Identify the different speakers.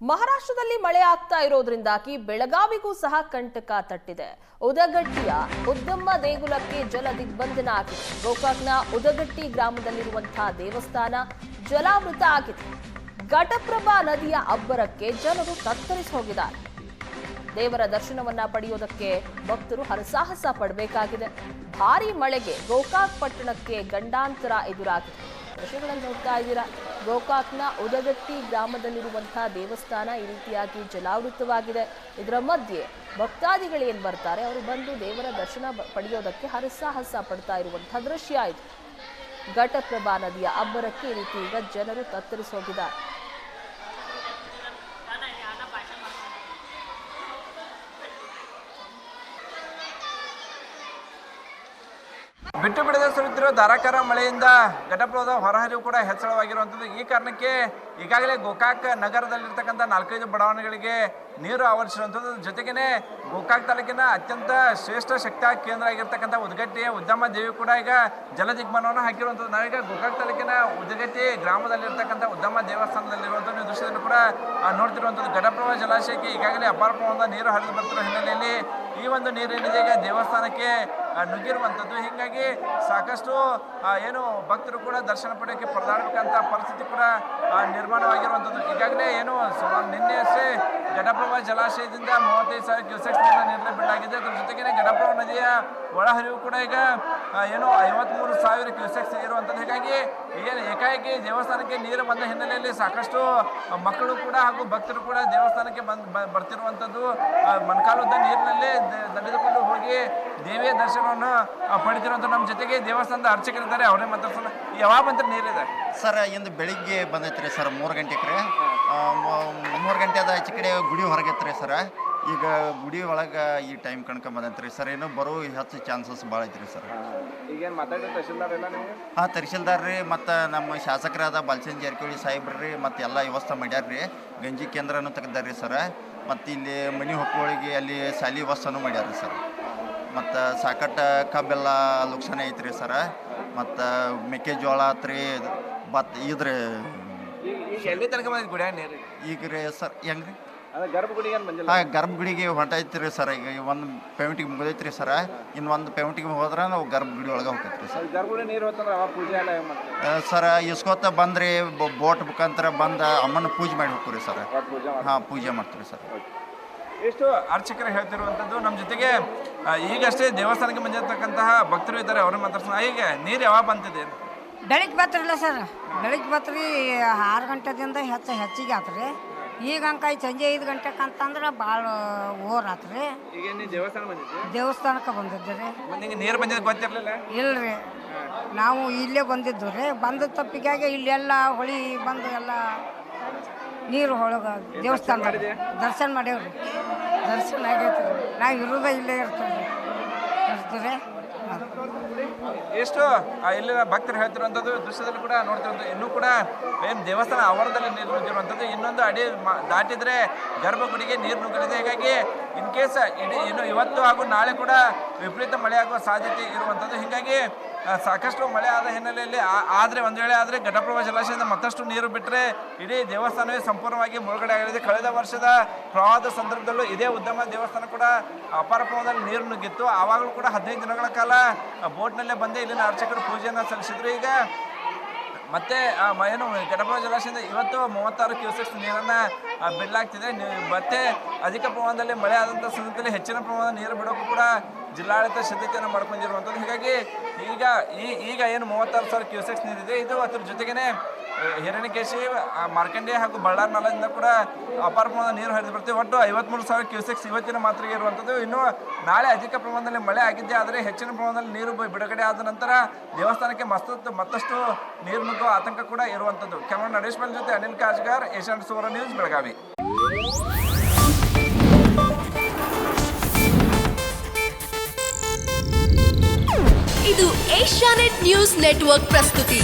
Speaker 1: ಮಹಾರಾಷ್ಟ್ರದಲ್ಲಿ ಮಳೆ ಆಗ್ತಾ ಇರೋದ್ರಿಂದಾಗಿ ಬೆಳಗಾವಿಗೂ ಸಹ ಕಂಟಕ ತಟ್ಟಿದೆ. ಉದಗಟ್ಟಿಯ ಉದ್ದಮ್ಮ ದೇಗುಲಕ್ಕೆ ಜಲ ದಿಗ್ಬಂಧನ ಆಗಿದೆ. ಗೋಕಾಕ್ನ ಉದಗಟ್ಟಿ ಗ್ರಾಮದಲ್ಲಿರುವಂತಹ ದೇವಸ್ಥಾನ ಜಲಾವೃತ ಆಗಿದೆ. ಘಟಪ್ರಭಾ ನದಿಯ ಅಬ್ಬರಕ್ಕೆ ಜನರು ತತ್ತರಿಸಿ ಹೋಗಿದ್ದಾರೆ. ದೇವರ ದರ್ಶನವನ್ನ ಪಡೆಯೋದಕ್ಕೆ ಭಕ್ತರು ಹರಸಾಹಸ ಪಡಬೇಕಾಗಿದೆ. ಭಾರಿ ಮಳೆಗೆ ಗೋಕಾಕ್ ಪಟ್ಟಣಕ್ಕೆ ಗಂಡಾಂತರ ಎದುರಾಗಿದೆ. ದೃಶ್ಯಗಳನ್ನು ನೋಡ್ತಾ ಇದ್ದೀರಾ? ಗೋಕಾಕ್ನ ಉದಗಟ್ಟಿ ಗ್ರಾಮದಲ್ಲಿರುವಂತಹ ದೇವಸ್ಥಾನ ಈ ರೀತಿಯಾಗಿ ಜಲಾವೃತವಾಗಿದೆ. ಇದರ ಮಧ್ಯೆ ಭಕ್ತಾದಿಗಳು ಏನು ಬರ್ತಾರೆ? ಅವರು ಬಂದು ದೇವರ ದರ್ಶನ ಪಡೆಯೋದಕ್ಕೆ ಹರಸಾಹಸ ಪಡ್ತಾ ಇರುವಂತಹ ದೃಶ್ಯ ಇದು. ಘಟಪ್ರಭಾ ನದಿಯ ಅಬ್ಬರಕ್ಕೆ ಈ ರೀತಿ ಈಗ ಜನರು ತತ್ತರಿಸಿ ಹೋಗಿದ್ದಾರೆ
Speaker 2: ಬಿಟ್ಟು ಬಿಡದೆ ಸುರಿಯುತ್ತಿರುವ ಧಾರಾಕಾರ ಮಳೆಯಿಂದ ಘಟಪ್ರಭದ ಹೊರಹರಿವು ಕೂಡ ಹೆಚ್ಚಳವಾಗಿರುವಂಥದ್ದು. ಈ ಕಾರಣಕ್ಕೆ ಈಗಾಗಲೇ ಗೋಕಾಕ್ ನಗರದಲ್ಲಿರ್ತಕ್ಕಂಥ ನಾಲ್ಕೈದು ಬಡಾವಣೆಗಳಿಗೆ ನೀರು ಆವರಿಸಿರುವಂಥದ್ದು. ಜೊತೆಗೇನೆ ಗೋಕಾಕ್ ತಾಲೂಕಿನ ಅತ್ಯಂತ ಶ್ರೇಷ್ಠ ಶಕ್ತಿ ಕೇಂದ್ರ ಆಗಿರ್ತಕ್ಕಂಥ ಉದಗಟ್ಟಿಯ ಉದ್ದಮ ದೇವಿ ಕೂಡ ಈಗ ಜಲದಿಗ್ಬಂಧನವನ್ನು ಹಾಕಿರುವಂಥದ್ದು. ನಾವೀಗ ಗೋಕಾಕ್ ತಾಲೂಕಿನ ಉದ್ಗಟ್ಟಿ ಗ್ರಾಮದಲ್ಲಿರ್ತಕ್ಕಂಥ ಉದ್ದಮ ದೇವಸ್ಥಾನದಲ್ಲಿರುವಂಥ ದೃಶ್ಯದಲ್ಲಿ ಕೂಡ ನೋಡ್ತಿರುವಂಥದ್ದು. ಘಟಪ್ರಭಾ ಜಲಾಶಯಕ್ಕೆ ಈಗಾಗಲೇ ಅಪಾರ ಪ್ರಮಾಣದ ನೀರು ಹರಿದು ಬರ್ತಿರೋ ಹಿನ್ನೆಲೆಯಲ್ಲಿ ಈ ಒಂದು ನೀರೇನಿದೆ ಈಗ ದೇವಸ್ಥಾನಕ್ಕೆ ನುಗ್ಗಿರುವಂಥದ್ದು. ಹೀಗಾಗಿ ಸಾಕಷ್ಟು ಏನು ಭಕ್ತರು ಕೂಡ ದರ್ಶನ ಪಡೆಯೋಕ್ಕೆ ಪರದಾಡಬೇಕಂತ ಪರಿಸ್ಥಿತಿ ಕೂಡ ನಿರ್ಮಾಣವಾಗಿರುವಂಥದ್ದು. ಈಗಾಗಲೇ ಏನು ಸುಮಾರು ನಿನ್ನೆ ಅಷ್ಟೇ ಘಟಪ್ರಭಾ ಜಲಾಶಯದಿಂದ ಮೂವತ್ತೈದು ಸಾವಿರ ಕ್ಯೂಸೆಕ್ಸ್ ನೀರನ್ನ ಬಿಡಲಾಗಿದೆ ಅದ್ರ ಜೊತೆಗೇನೆ ಘಟಪ್ರಭಾ ನದಿಯ ಒಳಹರಿವು ಕೂಡ ಈಗ ಏನು ಐವತ್ಮೂರು ಸಾವಿರ ಕ್ಯೂಸೆಕ್ಸ್ ಇರುವಂಥದ್ದು ಹೀಗಾಗಿ ಏನು ಏಕಾಏಕಿ ದೇವಸ್ಥಾನಕ್ಕೆ ನೀರು ಬಂದ ಹಿನ್ನೆಲೆಯಲ್ಲಿ ಸಾಕಷ್ಟು ಮಕ್ಕಳು ಕೂಡ ಹಾಗೂ ಭಕ್ತರು ಕೂಡ ದೇವಸ್ಥಾನಕ್ಕೆ ಬಂದು ಬರ್ತಿರುವಂಥದ್ದು. ಮೊಣಕಾಲುದ್ದ ನೀರಿನಲ್ಲಿ ನಡೆದುಕೊಂಡು ಹೋಗಿ ದೇವಿಯ ದರ್ಶನವನ್ನು ಆ, ಪಡಿತಿರುವಂಥ ನಮ್ಮ ಜೊತೆಗೆ ದೇವಸ್ಥಾನದ ಅರ್ಚಕರಿದ್ದಾರೆ. ಅವರೇ ಮಾತಾಡ್ಸೋಣ ಯಾವಾಗ ಬಂದ್ರೆ ನೀರಿದೆ?
Speaker 3: ಸರ್ ಇಂದು ಬೆಳಿಗ್ಗೆ ಬಂದೈತ್ರಿ ಸರ್ ಮೂರು ಗಂಟೆಗೆ ರೀ. ಮೂರು ಗಂಟೆ ಅದ ಆಚೆ ಕಡೆ ಗುಡಿ ಹೊರಗೈತ್ರಿ ಸರ್. ಈಗ ಗುಡಿ ಒಳಗೆ ಈ ಟೈಮ್ ಕಣ್ಕ ಬಂದೈತ್ರಿ ಸರ್. ಏನು ಬರೋ ಹೆಚ್ಚು ಚಾನ್ಸಸ್ ಭಾಳ ಐತ್ರಿ ಸರ್.
Speaker 2: ಈಗೇನು ಮಾತಾಡಿದ ತಹಶೀಲ್ದಾರ್ ಎಲ್ಲ ನೀವು
Speaker 3: ಹಾಂ ತಹಶೀಲ್ದಾರ್ ರೀ ಮತ್ತು ನಮ್ಮ ಶಾಸಕರಾದ ಬಾಲಚಂದ್ ಜಾರಕಿಹೊಳಿ ಸಾಹೇಬ್ರಿ ರೀ ಮತ್ತು ಎಲ್ಲ ವ್ಯವಸ್ಥೆ ಮಾಡ್ಯಾರ ರೀ. ಗಂಜಿ ಕೇಂದ್ರನೂ ತೆಗ್ದಾರ್ರಿ ರೀ ಸರ್. ಮತ್ತು ಇಲ್ಲಿ ಮನೆ ಹೊಕ್ಕಳಿಗೆ ಅಲ್ಲಿ ಶಾಲಿ ವ್ಯವಸ್ಥೆನೂ ಮಾಡ್ಯಾರ ರೀ ಸರ್. ಮತ್ತು ಸಾಕಟ್ಟ ಕಬ್ಬೆಲ್ಲ ಲುಕ್ಸಾನ ಐತ್ರಿ ಸರ. ಮತ್ತು ಮೆಕ್ಕೆಜೋಳ ಆತ್ರಿ ಬತ್ ಇದ್ರಿ.
Speaker 2: ಎಲ್ಲಿ ತನಕ ಬಂದಿದ್ದು ಗುಡಿಯಾಗ ನೀರು?
Speaker 3: ಈಗ ರೀ ಸರ್ ಹೆಂಗೆ ರೀ
Speaker 2: ಅಂದ್ರೆ ಗರ್ಭಗುಡಿಗೆ ಬಂದಿಲ್ಲ?
Speaker 3: ಹಾಂ ಗರ್ಭಗುಡಿಗೆ ಹೊಂಟೈತಿ ರೀ ಸರ್. ಈಗ ಒಂದು ಪೇಮೆಂಟಿಗೆ ಮುಗಿದೈತಿ ರೀ ಸರ. ಇನ್ನು ಒಂದು ಪೇಮೆಂಟಿಗೆ ಹೋದ್ರೆ ನಾವು ಗರ್ಭಗುಡಿ ಒಳಗೆ ಹೋಗ್ತೈತಿ ರೀ ಸರ್
Speaker 2: ಗರ್ಭಗುಡಿ ನೀರು ಅವಾಗ ಪೂಜೆ ಎಲ್ಲ ಮಾಡ್ತಾರೆ?
Speaker 3: ಸರ ಇಸ್ಕೋತ ಬಂದ್ರಿ ಬೋಟ್ ಮುಖಾಂತರ ಬಂದ ಅಮ್ಮನ ಪೂಜೆ ಮಾಡಿ ಹೋಗ್ತೀವಿ ಸರ್. ಹಾಂ ಪೂಜೆ ಮಾಡ್ತೀವಿ ಸರ್.
Speaker 2: ಎಷ್ಟು ಅರ್ಚಕರು ಹೇಳ್ತಿರುವಂಥದ್ದು. ನಮ್ಮ ಜೊತೆಗೆ ಈಗಷ್ಟೇ ದೇವಸ್ಥಾನಕ್ಕೆ ಬಂದಿರತಕ್ಕಂತಹ ಭಕ್ತರು ಇದ್ದಾರೆ, ಅವ್ರನ್ನ ಮಾತಾಡ್ಸೋಣ. ಈಗ ನೀರು ಯಾವಾಗ ಬಂತಿದೆ?
Speaker 4: ಬೆಳಿಗ್ಗೆ ಬತ್ತರಲ್ಲ ಸರ್. ಬೆಳಿಗ್ಗೆ ಬತ್ತರಿ ಆರು ಗಂಟೆದಿಂದ ಹೆಚ್ಚು ಹೆಚ್ಚಿಗೆ ಆತ್ರಿ. ಈಗ ಅಂಕಾಯಿ ಸಂಜೆ ಐದು ಗಂಟೆಗೆ ಅಂತಂದ್ರೆ ಭಾಳ ಓರ್ ಆತು
Speaker 2: ರೀ. ನೀವು ದೇವಸ್ಥಾನ ಬಂದಿದ್ದೆ
Speaker 4: ದೇವಸ್ಥಾನಕ್ಕೆ ಬಂದಿದ್ದು ರೀ.
Speaker 2: ನೀರು ಬಂದಿದ್ದು ಗೊತ್ತಿರಲಿಲ್ಲ?
Speaker 4: ಇಲ್ರಿ. ನಾವು ಇಲ್ಲೇ ಬಂದಿದ್ದು ರೀ. ಬಂದ ತಪ್ಪಿಗಾಗಿ ಇಲ್ಲೆಲ್ಲ ಹೊಳಿ ಬಂದು ಎಲ್ಲ ನೀರು ಒಳಗೆ ದೇವಸ್ಥಾನ ದರ್ಶನ ಮಾಡೇವ್ರಿ ದರ್ಶನ ಆಗೈತೆ ನಾವು ಇರೋದ ಇಲ್ಲೇ ಇರ್ತೀವಿ ಇರ್ತೀವಿ
Speaker 2: ಎಷ್ಟು ಇಲ್ಲಿನ ಭಕ್ತರು ಹೇಳ್ತಿರುವಂಥದ್ದು, ದೃಶ್ಯದಲ್ಲಿ ಕೂಡ ನೋಡ್ತಿರೋದು ಇನ್ನೂ ಕೂಡ ಏನು ದೇವಸ್ಥಾನ ಆವರಣದಲ್ಲಿ ನೀರು ನುಗ್ಗಿರುವಂಥದ್ದು. ಇನ್ನೊಂದು ಅಡಿ ದಾಟಿದರೆ ಗರ್ಭಗುಡಿಗೆ ನೀರು ನುಗ್ಗಲಿದೆ. ಹೀಗಾಗಿ ಇನ್ ಕೇಸ್ ಇಡೀ, ಇನ್ನು ಇವತ್ತು ಹಾಗೂ ನಾಳೆ ಕೂಡ ವಿಪರೀತ ಮಳೆಯಾಗುವ ಸಾಧ್ಯತೆ ಇರುವಂಥದ್ದು. ಹೀಗಾಗಿ ಸಾಕಷ್ಟು ಮಳೆ ಆದ ಹಿನ್ನೆಲೆಯಲ್ಲಿ ಆದರೆ ಒಂದು ವೇಳೆ ಆದರೆ ಘಟಪ್ರಭಾ ಜಲಾಶಯದಿಂದ ಮತ್ತಷ್ಟು ನೀರು ಬಿಟ್ಟರೆ ಇಡೀ ದೇವಸ್ಥಾನವೇ ಸಂಪೂರ್ಣವಾಗಿ ಮುಳುಗಡೆ ಆಗಲಿದೆ. ಕಳೆದ ವರ್ಷದ ಪ್ರವಾಹದ ಸಂದರ್ಭದಲ್ಲೂ ಇದೇ ಉದ್ಯಮ ದೇವಸ್ಥಾನ ಕೂಡ ಅಪಾರ ಪ್ರಮಾಣದಲ್ಲಿ ನೀರು ನುಗ್ಗಿತ್ತು. ಆವಾಗಲೂ ಕೂಡ ಹದಿನೈದು ದಿನಗಳ ಕಾಲ ಬೋಟ್ನಲ್ಲೇ ಬಂದೇ ಇಲ್ಲಿನ ಅರ್ಚಕರು ಪೂಜೆಯನ್ನು ಸಲ್ಲಿಸಿದ್ರು. ಈಗ ಮತ್ತೆ ಏನು ಘಟಪ್ರಭಾ ಜಲಾಶಯದಿಂದ ಇವತ್ತು ಮೂವತ್ತಾರು ಕ್ಯೂಸೆಕ್ಸ್ ನೀರನ್ನು ಬಿಡಲಾಗ್ತಿದೆ. ಮತ್ತೆ ಅಧಿಕ ಪ್ರಮಾಣದಲ್ಲಿ ಮಳೆ ಆದಂಥ ಸಂದರ್ಭದಲ್ಲಿ ಹೆಚ್ಚಿನ ಪ್ರಮಾಣದ ನೀರು ಬಿಡೋಕ್ಕೂ ಕೂಡ ಜಿಲ್ಲಾಡಳಿತ ಸಿದ್ಧತೆಯನ್ನು ಮಾಡ್ಕೊಂಡಿರುವಂಥದ್ದು. ಹೀಗಾಗಿ ಈಗ ಈ, ಈಗ ಏನು ಮೂವತ್ತಾರು ಸಾವಿರ ಕ್ಯೂಸೆಕ್ಸ್ ನೀರಿದೆ. ಇದು ಅದ್ರ ಜೊತೆಗೇನೆ ಹಿರಣ್ಯಕೇಶಿ ಮಾರ್ಕಂಡೆ ಹಾಗೂ ಬಳ್ಳಾರಿ ನಾಲೆಯಿಂದ ಕೂಡ ಅಪಾರ ಪ್ರಮಾಣದ ನೀರು ಹರಿದು ಬರ್ತೀವಿ ಒಟ್ಟು ಐವತ್ಮೂರು ಸಾವಿರ ಕ್ಯೂಸೆಕ್ಸ್ ಇವತ್ತಿನ ಮಾತ್ರೆಗೆ ಇರುವಂಥದ್ದು. ಇನ್ನು ನಾಳೆ ಅಧಿಕ ಪ್ರಮಾಣದಲ್ಲಿ ಮಳೆ ಆಗಿದೆ ಆದರೆ ಹೆಚ್ಚಿನ ಪ್ರಮಾಣದಲ್ಲಿ ನೀರು ಬಿಡುಗಡೆ ಆದ ನಂತರ ದೇವಸ್ಥಾನಕ್ಕೆ ಮತ್ತಷ್ಟು ಮತ್ತಷ್ಟು ನೀರು ನುಗ್ಗುವ ಆತಂಕ ಕೂಡ ಇರುವಂಥದ್ದು. ಕ್ಯಾಮರಾ ನಡೇಶ್ ಮಲ್ ಜೊತೆ ಅನಿಲ್ ಕಾಜ್ಗಾರ್, ಏಷ್ಯಾನ್ ಸುವರ್ಣ ನ್ಯೂಸ್, ಬೆಳಗಾವಿ.
Speaker 5: ಇದು ಏಷ್ಯಾನೆಟ್ ನ್ಯೂಸ್ ನೆಟ್ವರ್ಕ್ ಪ್ರಸ್ತುತಿ.